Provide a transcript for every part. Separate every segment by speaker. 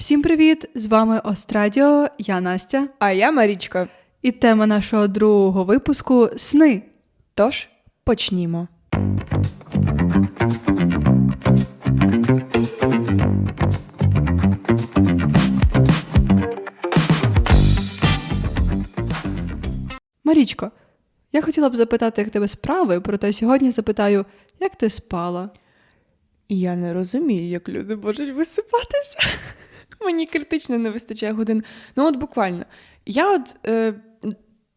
Speaker 1: Всім привіт! З вами Острадіо, я Настя,
Speaker 2: А я Марічка.
Speaker 1: і тема нашого другого випуску сни.
Speaker 2: Тож почнімо.
Speaker 1: Марічко, я хотіла б запитати, як тебе справи, проте сьогодні запитаю, як ти спала?
Speaker 2: Я не розумію, як люди можуть висипатися. Мені критично не вистачає годин. Ну, от буквально. Я от. Е,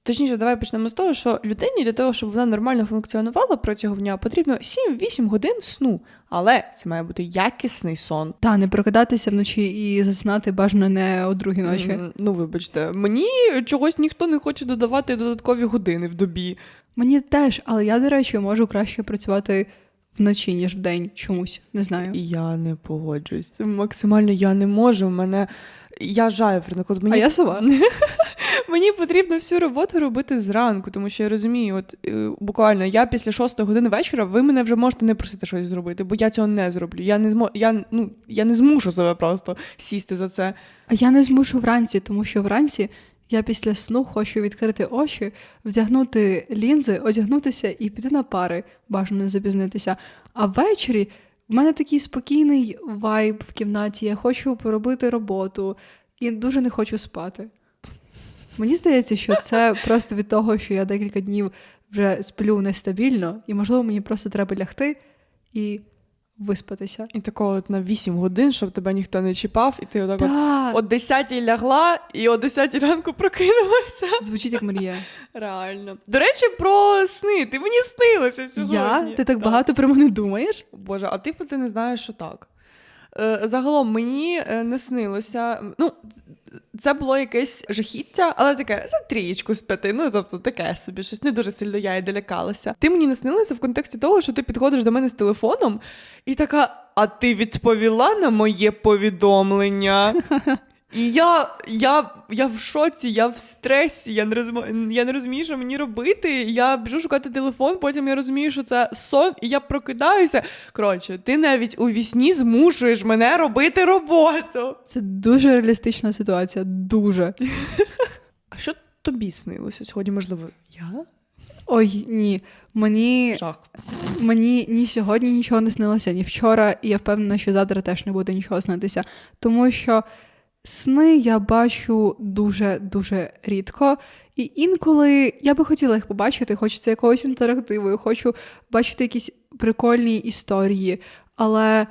Speaker 2: Точніше, давай почнемо з того, що людині для того, щоб вона нормально функціонувала протягом дня, потрібно 7-8 годин сну. Але це має бути якісний сон.
Speaker 1: Та не прокидатися вночі і заснати бажано не о другій ночі.
Speaker 2: М, Ну, вибачте, мені чогось ніхто не хоче додавати додаткові години в добі.
Speaker 1: Мені теж, але я, до речі, можу краще працювати вночі, ніж вдень чомусь. Не знаю.
Speaker 2: Я не погоджуюсь. Максимально я не можу. Мене я жайворонок. От мені
Speaker 1: А я сова.
Speaker 2: Мені потрібно всю роботу робити зранку, тому що я розумію, от е, буквально я після шостої години вечора, ви мене вже можете не просити щось зробити, бо я цього не зроблю. Я не змо... я, ну, я не змушу себе просто сісти за це.
Speaker 1: А я не змушу вранці, тому що вранці я після сну хочу відкрити очі, вдягнути лінзи, одягнутися і піти на пари, бажано не запізнитися. А ввечері в мене такий спокійний вайб в кімнаті. Я хочу поробити роботу і дуже не хочу спати. Мені здається, що це просто від того, що я декілька днів вже сплю нестабільно, і, можливо, мені просто треба лягти і виспатися.
Speaker 2: І такого от на 8 годин, щоб тебе ніхто не чіпав, і ти отак от о 10 лягла і о 10 ранку прокинулася.
Speaker 1: звучить як мрія.
Speaker 2: Реально. До речі, про сни. Ти мені снилася сьогодні.
Speaker 1: Я? Ти так багато про мене думаєш?
Speaker 2: Боже, а типу ти не знаєш, що так. Е, Загалом мені е, не снилося. Ну, це було якесь жахіття, але таке на трієчку з п'яти. Ну, тобто таке собі, щось не дуже сильно я і долякалася. Ти мені не снилася в контексті того, що ти підходиш до мене з телефоном і така: а ти відповіла на моє повідомлення? І я, я, я в шоці, я в стресі, я не, розумію, я не розумію, що мені робити. Я біжу шукати телефон, потім я розумію, що це сон, і я прокидаюся. Коротше, ти навіть у вісні змушуєш мене робити роботу.
Speaker 1: Це дуже реалістична ситуація. Дуже.
Speaker 2: А що тобі снилося сьогодні? Можливо, я?
Speaker 1: Ой, ні. Мені,
Speaker 2: Жах.
Speaker 1: мені ні сьогодні нічого не снилося, ні вчора, і я впевнена, що завтра теж не буде нічого снитися. Тому що сни я бачу дуже-дуже рідко. І інколи я би хотіла їх побачити, хочеться якогось інтерактиву, я хочу бачити якісь прикольні історії. Але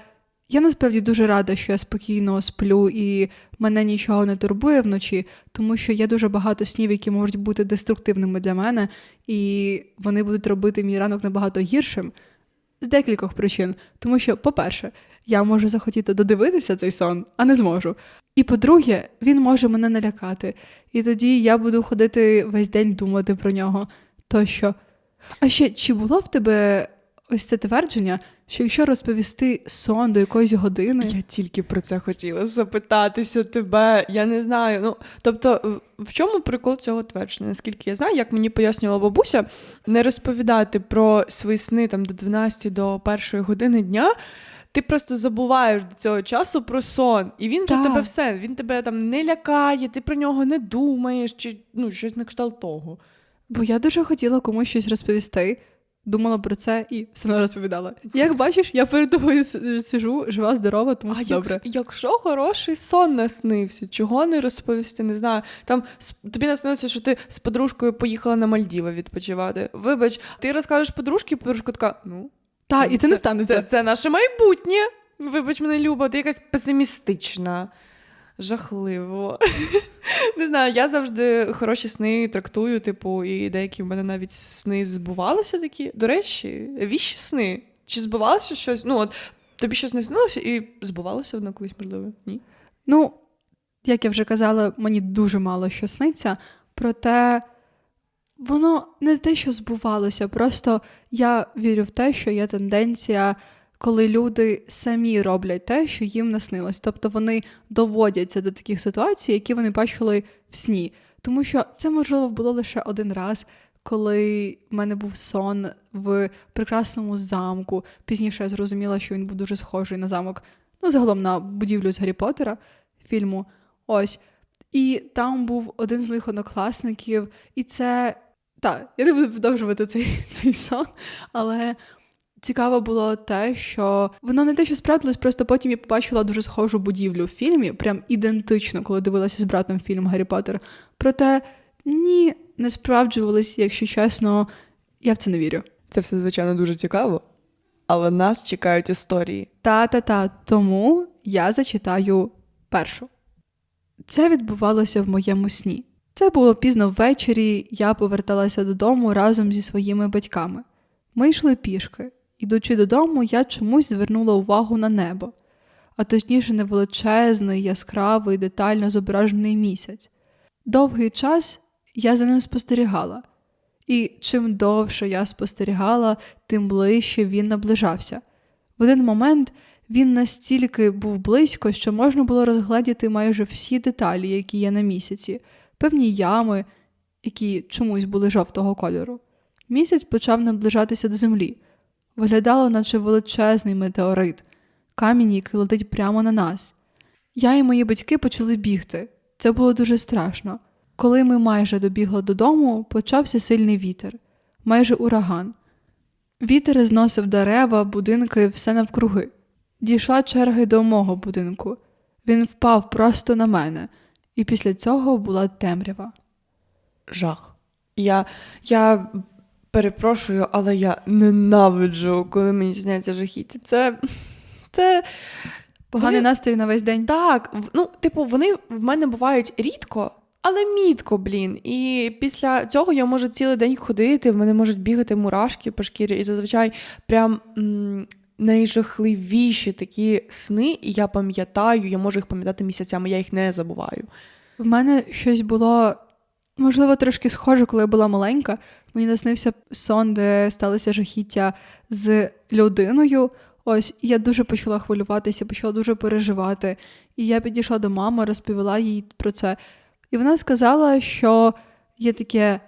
Speaker 1: я насправді дуже рада, що я спокійно сплю і мене нічого не турбує вночі, тому що є дуже багато снів, які можуть бути деструктивними для мене, і вони будуть робити мій ранок набагато гіршим з декількох причин. Тому що, по-перше, я можу захотіти додивитися цей сон, а не зможу. І по-друге, він може мене налякати. І тоді я буду ходити весь день думати про нього. Тощо. А ще чи було в тебе ось це твердження, що якщо розповісти сон до якоїсь години,
Speaker 2: Я тільки про це хотіла запитатися тебе. Я не знаю. Ну тобто, в- чому прикол цього твердження? Наскільки я знаю, як мені пояснювала бабуся, не розповідати про свої сни там до 12 до 1 години дня. Ти просто забуваєш до цього часу про сон, і він про тебе все. Він тебе там не лякає, ти про нього не думаєш, чи ну щось на кшталт того.
Speaker 1: Бо я дуже хотіла комусь щось розповісти, думала про це і все одно розповідала. Як бачиш, я перед тобою сижу, жива, здорова, тому все добре.
Speaker 2: як, якщо хороший сон наснився, чого не розповісти? Не знаю. Там тобі наснилося, що ти з подружкою поїхала на Мальдіви відпочивати. Вибач, ти розкажеш подружці, подружка така, ну.
Speaker 1: Та, і це, не станеться.
Speaker 2: Це, це наше майбутнє. Вибач мене, Люба, ти якась песимістична. Жахливо. Не знаю, я завжди хороші сни трактую, типу, і деякі в мене навіть сни збувалися такі. До речі, віщі сни. Чи збувалося щось? Ну, от тобі щось не снилося і збувалося воно колись, можливо? Ні?
Speaker 1: Ну, як я вже казала, мені дуже мало що сниться, проте воно не те, що збувалося, просто я вірю в те, що є тенденція, коли люди самі роблять те, що їм наснилось. Тобто вони доводяться до таких ситуацій, які вони бачили в сні. Тому що це, можливо, було лише один раз, коли в мене був сон в прекрасному замку. Пізніше я зрозуміла, що він був дуже схожий на замок, ну, загалом на будівлю з Гаррі Поттера. фільму. Ось. І там був один з моїх однокласників, і це. Так, я не буду продовжувати цей, цей сон, але цікаво було те, що воно не те, що справдилось, просто потім я побачила дуже схожу будівлю в фільмі, прям ідентично, коли дивилася з братом фільм Гаррі Поттер. Проте ні, не справджувались, якщо чесно, я в це не вірю.
Speaker 2: Це все, звичайно, дуже цікаво, але нас чекають історії.
Speaker 1: Та-та-та, тому я зачитаю першу. Це відбувалося в моєму сні. Це було пізно ввечері, я поверталася додому разом зі своїми батьками. Ми йшли пішки. Ідучи додому, я чомусь звернула увагу на небо, а точніше, на величезний, яскравий, детально зображений місяць. Довгий час я за ним спостерігала, і чим довше я спостерігала, тим ближче він наближався. В один момент він настільки був близько, що можна було розгледіти майже всі деталі, які є на місяці, певні ями, які чомусь були жовтого кольору. Місяць почав наближатися до землі. Виглядало, наче величезний метеорит, камінь, який летить прямо на нас. Я і мої батьки почали бігти. Це було дуже страшно. Коли ми майже добігли додому, почався сильний вітер, майже ураган. Вітер зносив дерева, будинки, все навкруги. Дійшла черга й до мого будинку. Він впав просто на мене, і після цього була темрява.
Speaker 2: Жах. Я, я перепрошую, але я ненавиджу, коли мені сняться жахіття. Це. Це
Speaker 1: Поганий
Speaker 2: Вони-
Speaker 1: настрій на весь день.
Speaker 2: так. Ну, типу, вони в мене бувають рідко, але мітко, блін. І після цього я можу цілий день ходити, в мене можуть бігати мурашки по шкірі, і зазвичай прям. М- Найжахливіші такі сни, і я пам'ятаю, я можу їх пам'ятати місяцями, я їх не забуваю.
Speaker 1: В мене щось було, можливо, трошки схоже, коли я була маленька. Мені наснився сон, де сталося жахіття з людиною. Ось, і я дуже почала хвилюватися, почала дуже переживати. І я підійшла до мами, розповіла їй про це. І вона сказала, що є таке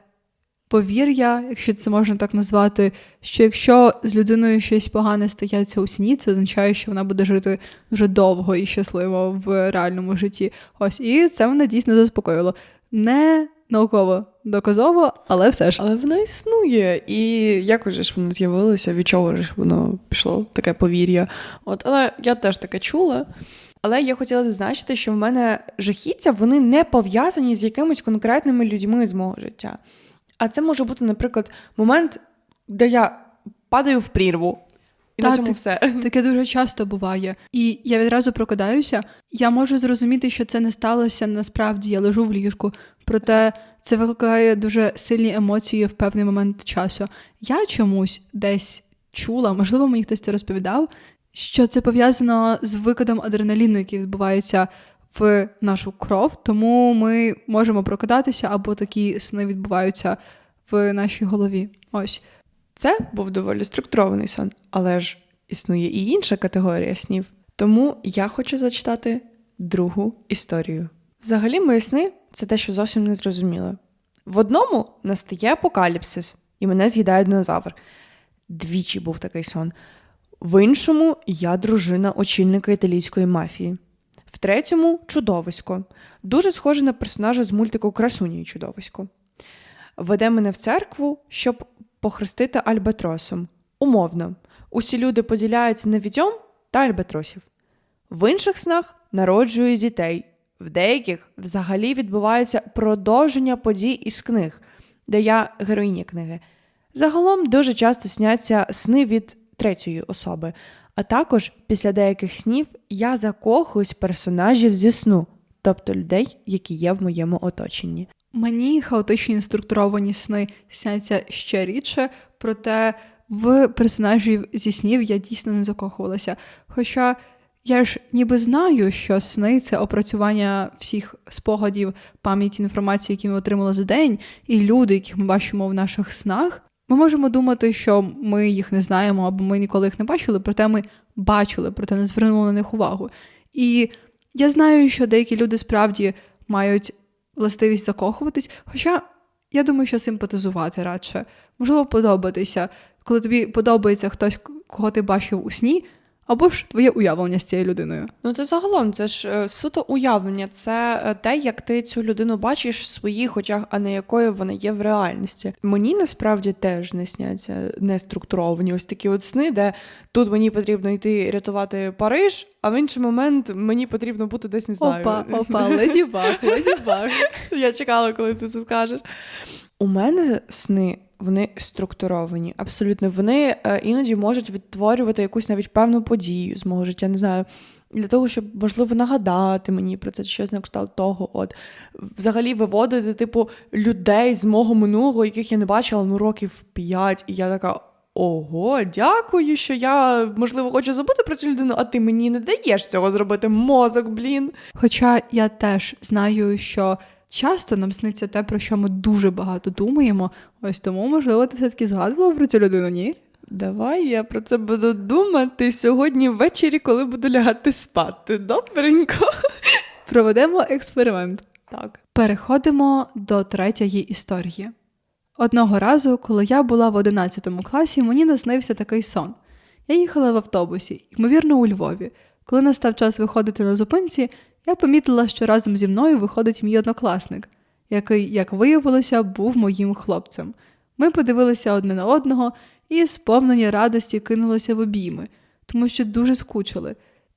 Speaker 1: повір'я, якщо це можна так назвати, що якщо з людиною щось погане стається у сні, це означає, що вона буде жити дуже довго і щасливо в реальному житті. Ось, і це мене дійсно заспокоїло. Не науково доказово, але все ж.
Speaker 2: Але воно існує. І якось же ж воно з'явилося, від чого ж воно пішло, таке повір'я. От, але я теж таке чула. Але я хотіла зазначити, що в мене жахіття вони не пов'язані з якимись конкретними людьми з мого життя. А це може бути, наприклад, момент, де я падаю в прірву. І
Speaker 1: Та,
Speaker 2: на цьому все.
Speaker 1: Таке дуже часто буває. І я відразу прокидаюся. Я можу зрозуміти, що це не сталося насправді. Я лежу в ліжку. Проте це викликає дуже сильні емоції в певний момент часу. Я чомусь десь чула, можливо, мені хтось це розповідав, що це пов'язано з викидом адреналіну, який відбувається в нашу кров, тому ми можемо прокидатися або такі сни відбуваються в нашій голові. Ось.
Speaker 2: Це був доволі структурований сон, але ж існує і інша категорія снів. Тому я хочу зачитати другу історію. Взагалі, мої сни це те, що зовсім не зрозуміло. В одному настає апокаліпсис, і мене з'їдає динозавр. Двічі був такий сон. В іншому я дружина очільника італійської мафії. В третьому чудовисько. Дуже схоже на персонажа з мультику Красуні і чудовисько. Веде мене в церкву, щоб похрестити альбатросом. Умовно, усі люди поділяються на відьом та альбатросів. В інших снах народжують дітей. В деяких взагалі відбувається продовження подій із книг, де я героїня книги. Загалом дуже часто сняться сни від третьої особи, а також після деяких снів я закохуюсь персонажів зі сну, тобто людей, які є в моєму оточенні.
Speaker 1: Мені хаотичні структуровані сни сняться ще рідше, проте в персонажів зі снів я дійсно не закохувалася. Хоча я ж ніби знаю, що сни це опрацювання всіх спогадів, пам'яті інформації, які ми отримали за день, і люди, яких ми бачимо в наших снах. Ми можемо думати, що ми їх не знаємо або ми ніколи їх не бачили, проте ми бачили, проте не звернули на них увагу. І я знаю, що деякі люди справді мають властивість закохуватись, хоча я думаю, що симпатизувати радше. Можливо, подобатися. Коли тобі подобається хтось, кого ти бачив у сні, або ж твоє уявлення з цією людиною.
Speaker 2: Ну, це загалом, це ж е, суто уявлення, це е, те, як ти цю людину бачиш в своїх очах, а не якою вона є в реальності. Мені насправді теж не сняться неструктуровані ось такі от сни, де тут мені потрібно йти рятувати Париж, а в інший момент мені потрібно бути десь не знаю.
Speaker 1: Опа, опа, леді баг, леді баг.
Speaker 2: Я чекала, коли ти це скажеш. У мене сни. Вони структуровані, абсолютно. Вони е, іноді можуть відтворювати якусь навіть певну подію з мого життя, не знаю, для того, щоб, можливо, нагадати мені про це, щось на кшталт того. От. Взагалі виводити, типу, людей з мого минулого, яких я не бачила ну, років п'ять, і я така. Ого, дякую, що я, можливо, хочу забути про цю людину, а ти мені не даєш цього зробити. Мозок, блін.
Speaker 1: Хоча я теж знаю, що часто нам сниться те, про що ми дуже багато думаємо. Ось тому, можливо, ти все-таки згадувала про цю людину, ні?
Speaker 2: Давай я про це буду думати сьогодні ввечері, коли буду лягати спати. Добренько.
Speaker 1: Проведемо експеримент.
Speaker 2: Так.
Speaker 1: Переходимо до третьої історії. Одного разу, коли я була в 11 класі, мені наснився такий сон. Я їхала в автобусі, ймовірно, у Львові. Коли настав час виходити на зупинці, я помітила, що разом зі мною виходить мій однокласник, який, як виявилося, був моїм хлопцем. Ми подивилися одне на одного і, сповнені радості, кинулися в обійми, тому що дуже скучили.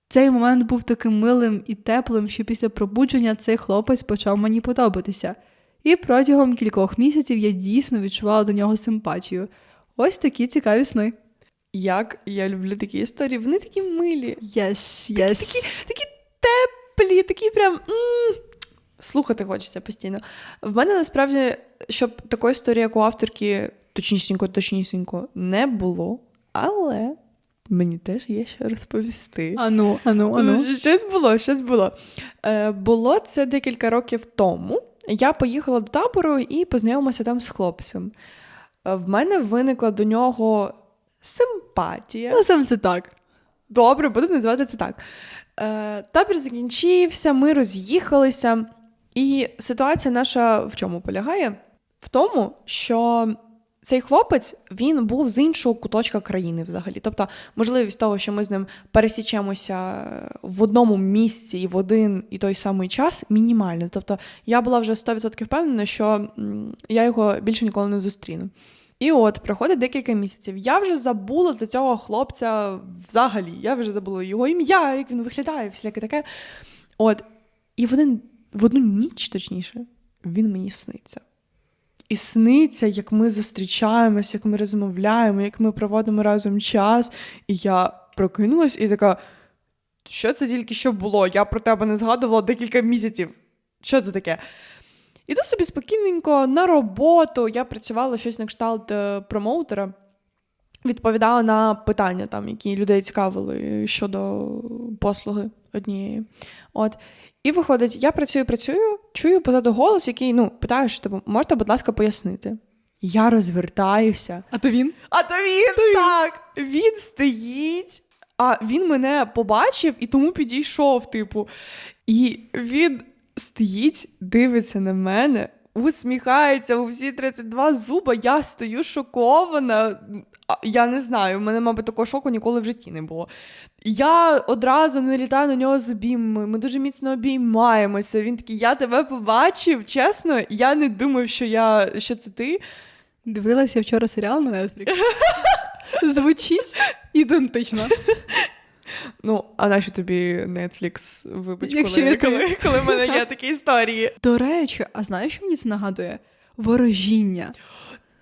Speaker 1: Цей момент був таким милим і теплим, що після пробудження цей хлопець почав мені подобатися. І протягом кількох місяців я дійсно відчувала до нього симпатію. Ось такі цікаві сни.
Speaker 2: Як я люблю такі історії, вони такі милі,
Speaker 1: Єс, єс.
Speaker 2: такі теплі, такі прям. м Слухати хочеться постійно. В мене насправді, щоб такої історії, як у авторки, точнісінько, точнісінько, не було, але мені теж є що розповісти.
Speaker 1: Ану, ану, ану.
Speaker 2: Щось було, щось було. Е, було це декілька років тому. Я поїхала до табору і познайомилася там з хлопцем. Е, В мене виникла до нього симпатія.
Speaker 1: Ну, сам це так.
Speaker 2: Добре, будемо називати це так. Е, табір закінчився, ми роз'їхалися. І ситуація наша в чому полягає? В тому, що цей хлопець він був з іншого куточка країни взагалі. Тобто, можливість того, що ми з ним пересічемося в одному місці і в один і той самий час, мінімальна. Тобто, я була вже 100% впевнена, що я його більше ніколи не зустріну. І от проходить декілька місяців. Я вже забула за цього хлопця взагалі. Я вже забула його ім'я, як він виглядає, всіляке таке. От, і в один, в одну ніч, точніше, він мені сниться. І сниться, як ми зустрічаємось, як ми розмовляємо, як ми проводимо разом час. І я прокинулась і така: що це тільки що було? Я про тебе не згадувала декілька місяців. Що це таке? Іду собі спокійненько на роботу. Я працювала щось на кшталт е, промоутера, відповідала на питання, там, які людей цікавили щодо послуги однієї. От. І виходить, я працюю, працюю, чую позаду голос, який ну, питає, що типу, можете, будь ласка, пояснити. Я розвертаюся.
Speaker 1: А то він?
Speaker 2: А то він, так, він стоїть, а він мене побачив і тому підійшов, типу. І він стоїть, дивиться на мене, усміхається у всі 32 зуба. Я стою шокована. Я не знаю, в мене, мабуть, такого шоку ніколи в житті не було. Я одразу налітаю на нього з обіймами, ми дуже міцно обіймаємося. Він такий, я тебе побачив. Чесно, я не думав, що я що це ти.
Speaker 1: Дивилася вчора серіал на Netflix. Звучить ідентично.
Speaker 2: Ну, а нащо тобі Netflix, вибач,
Speaker 1: Якщо
Speaker 2: коли,
Speaker 1: я ти.
Speaker 2: коли, коли в мене є такі історії.
Speaker 1: До речі, а знаєш, що мені це нагадує? Ворожіння.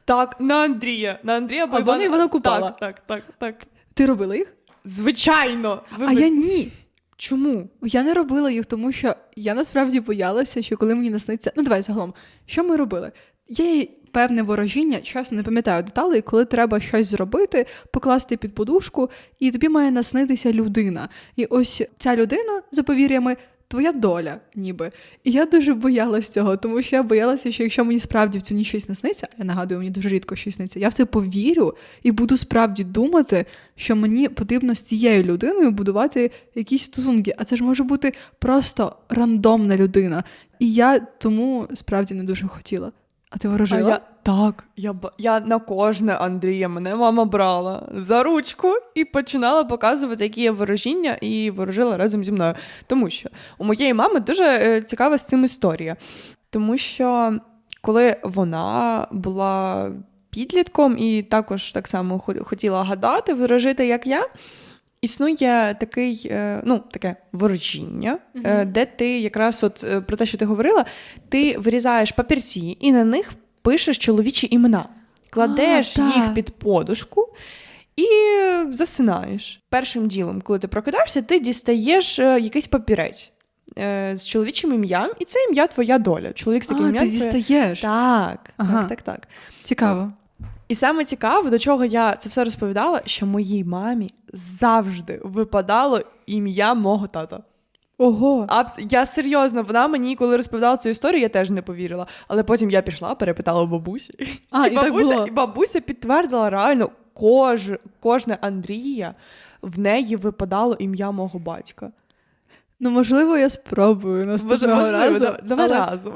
Speaker 2: Так, на Андрія. На Андрія
Speaker 1: Або на Івана Купала.
Speaker 2: Так, так, так, так.
Speaker 1: Ти робила їх?
Speaker 2: Звичайно.
Speaker 1: А я ні.
Speaker 2: Чому?
Speaker 1: Я не робила їх, тому що я насправді боялася, що коли мені насниться. Ну, давай загалом, що ми робили? Є певне ворожіння, чесно не пам'ятаю деталей, коли треба щось зробити, покласти під подушку, і тобі має наснитися людина. І ось ця людина, за повір'ями, твоя доля, ніби. І я дуже боялась цього, тому що я боялася, що якщо мені справді в цю ніч щось насниться, я нагадую, мені дуже рідко щось сниться, я в це повірю і буду справді думати, що мені потрібно з цією людиною будувати якісь стосунки. А це ж може бути просто рандомна людина. І я тому справді не дуже хотіла. А ти
Speaker 2: А я, так, я, я на кожне Андрія мене мама брала за ручку і починала показувати, які є ворожіння, і ворожила разом зі мною. Тому що у моєї мами дуже е, цікава з цим історія. Тому що коли вона була підлітком і також так само хотіла гадати, ворожити, як я. Існує такий, е, ну, таке ворожіння, е, де ти якраз от е, про те, що ти говорила, ти вирізаєш папірці і на них пишеш чоловічі імена, кладеш
Speaker 1: А,
Speaker 2: їх під подушку і засинаєш. Першим ділом, коли ти прокидаєшся, ти дістаєш якийсь папірець з чоловічим ім'ям, і це ім'я твоя доля. Чоловік з таким
Speaker 1: а,
Speaker 2: ім'ям.
Speaker 1: ти дістаєш.
Speaker 2: Так,
Speaker 1: Ага.
Speaker 2: так, так, так.
Speaker 1: Цікаво.
Speaker 2: І саме цікаве, до чого я це все розповідала, що моїй мамі завжди випадало ім'я мого тата.
Speaker 1: Ого.
Speaker 2: Абс... Я серйозно, вона мені, коли розповідала цю історію, я теж не повірила. Але потім я пішла, перепитала у бабусі.
Speaker 1: А, і, так
Speaker 2: бабуся,
Speaker 1: було.
Speaker 2: і бабуся підтвердила реально, кож... кожне Андрія в неї випадало ім'я мого батька.
Speaker 1: Ну, можливо, я спробую наступного
Speaker 2: Можливо,
Speaker 1: разу.
Speaker 2: давай, давай
Speaker 1: але-
Speaker 2: разом.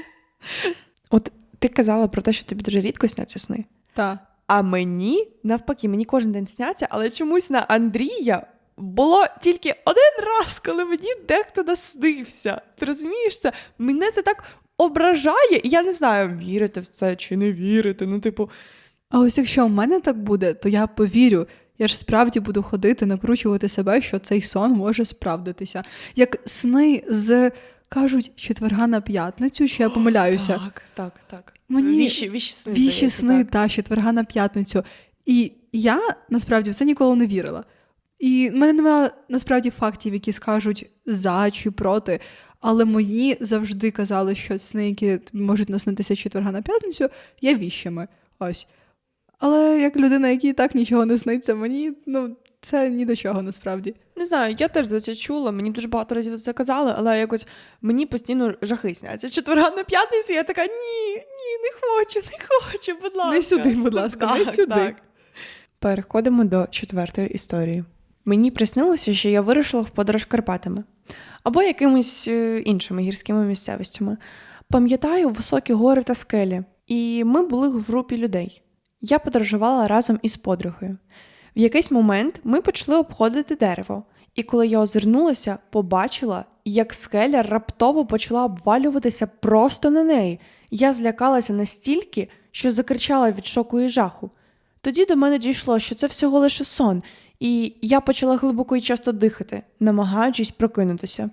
Speaker 2: От ти казала про те, що тобі дуже рідко сняться сни.
Speaker 1: Та.
Speaker 2: А мені навпаки, мені кожен день сняться, але чомусь на Андрія було тільки один раз, коли мені дехто наснився. Ти розумієш це? Мене це так ображає, і я не знаю, вірити в це чи не вірити. Ну, типу,
Speaker 1: А ось якщо у мене так буде, то я повірю. Я ж справді буду ходити, накручувати себе, що цей сон може справдитися. Як сни з кажуть четверга на п'ятницю, чи я помиляюся.
Speaker 2: так, так, так.
Speaker 1: Мені
Speaker 2: віші, віші сни.
Speaker 1: Віші
Speaker 2: здається,
Speaker 1: сни
Speaker 2: так.
Speaker 1: та четверга на п'ятницю. І я насправді в це ніколи не вірила. І в мене немає насправді фактів, які скажуть за чи проти. Але мені завжди казали, що сни, які можуть наснитися четверга на п'ятницю, є віщами. Ось. Але як людина, якій так нічого не сниться, мені ну, це ні до чого насправді.
Speaker 2: Не знаю, я теж за це чула, мені дуже багато разів це казали, але якось мені постійно жахи сняться. Четверга на п'ятницю, я така: ні, ні, не хочу, не хочу, будь ласка.
Speaker 1: Не сюди, будь ласка, не сюди.
Speaker 2: Переходимо до четвертої історії. Мені приснилося, що я вирушила в подорож Карпатами або якимись е, іншими гірськими місцевостями. Пам'ятаю високі гори та скелі, і ми були в групі людей. Я подорожувала разом із подругою. В якийсь момент ми почали обходити дерево, і коли я озирнулася, побачила, як скеля раптово почала обвалюватися просто на неї. Я злякалася настільки, що закричала від шоку і жаху. Тоді до мене дійшло, що це всього лише сон, і я почала глибоко і часто дихати, намагаючись прокинутися.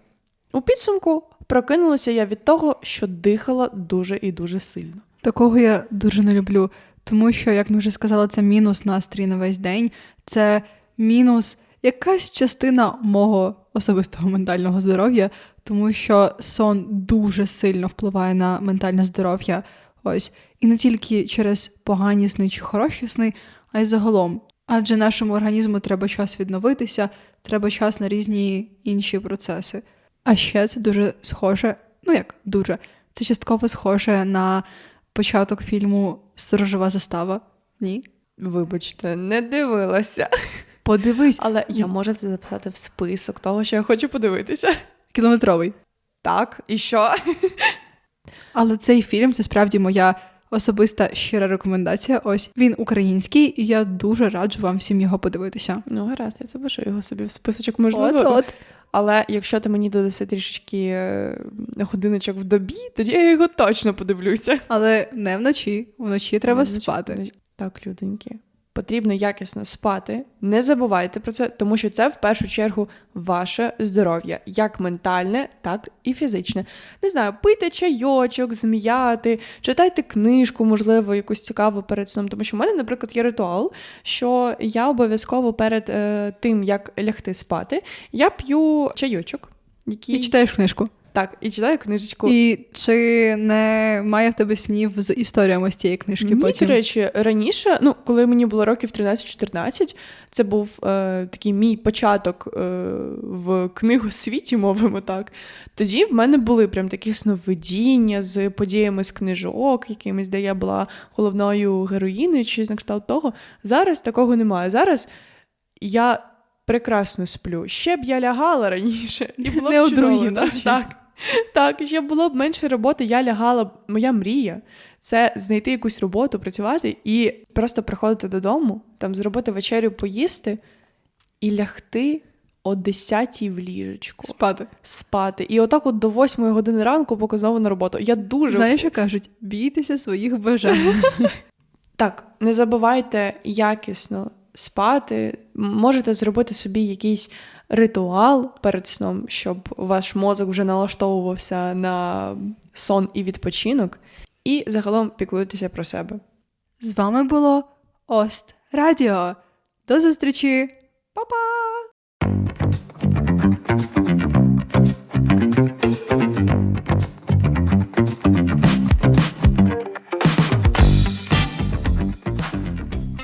Speaker 2: У підсумку прокинулася я від того, що дихала дуже і дуже сильно.
Speaker 1: Такого я дуже не люблю, тому що, як ми вже сказали, це мінус настрій на весь день, це мінус якась частина мого особистого ментального здоров'я, тому що сон дуже сильно впливає на ментальне здоров'я. Ось і не тільки через погані сни чи хороші сни, а й загалом. Адже нашому організму треба час відновитися, треба час на різні інші процеси. А ще це дуже схоже, ну як дуже, це частково схоже на початок фільму Сторожова застава. Ні?
Speaker 2: Вибачте, не дивилася.
Speaker 1: Подивись,
Speaker 2: Але я можу це записати в список того, що я хочу подивитися.
Speaker 1: кілометровий.
Speaker 2: Так, і що?
Speaker 1: Але цей фільм це справді моя особиста щира рекомендація. Ось він український, і я дуже раджу вам всім його подивитися.
Speaker 2: Ну, гаразд, я запишу його собі в списочок, можливо.
Speaker 1: От-от.
Speaker 2: Але якщо ти мені додаси трішечки е, годиночок в добі, тоді я його точно подивлюся.
Speaker 1: Але не вночі. Вночі треба
Speaker 2: Вночі-
Speaker 1: спати.
Speaker 2: вночі. Так, люденьки. Потрібно якісно спати. Не забувайте про це, тому що це в першу чергу ваше здоров'я, як ментальне, так і фізичне. Не знаю, пийте чайочок, зм'яти, читайте книжку, можливо, якусь цікаву перед сном. Тому що в мене, наприклад, є ритуал, що я обов'язково перед е, тим, як лягти спати, я п'ю чайочок. Який...
Speaker 1: І читаєш книжку.
Speaker 2: Так, і читаю книжечку.
Speaker 1: І чи не має в тебе снів з історіями з цієї книжки
Speaker 2: Ні,
Speaker 1: потім?
Speaker 2: до речі, раніше, ну, коли мені було років 13-14, це був е, такий мій початок е, в книгосвіті, мовимо так. Тоді в мене були прям такі сновидіння з подіями з книжок, якимись, де я була головною героїною, чи на кшталт того. Зараз такого немає. Зараз я прекрасно сплю. Ще б я лягала раніше, і було
Speaker 1: Не
Speaker 2: б чудово. так. Так. Щоб було б менше роботи, я лягала. б- Моя мрія це знайти якусь роботу, працювати і просто приходити додому, там зробити вечерю, поїсти і лягти о 10 в ліжечку.
Speaker 1: Спати.
Speaker 2: Спати. І отак от до 8 години ранку, поки знову на роботу. Я дуже
Speaker 1: Знаєш, що кажуть, бійтеся своїх бажань.
Speaker 2: Так, не забувайте якісно спати. Можете зробити собі якийсь ритуал перед сном, щоб ваш мозок вже налаштовувався на сон і відпочинок, і загалом піклуйтеся про себе.
Speaker 1: З вами було Ост Радіо. До зустрічі!
Speaker 2: Па-па!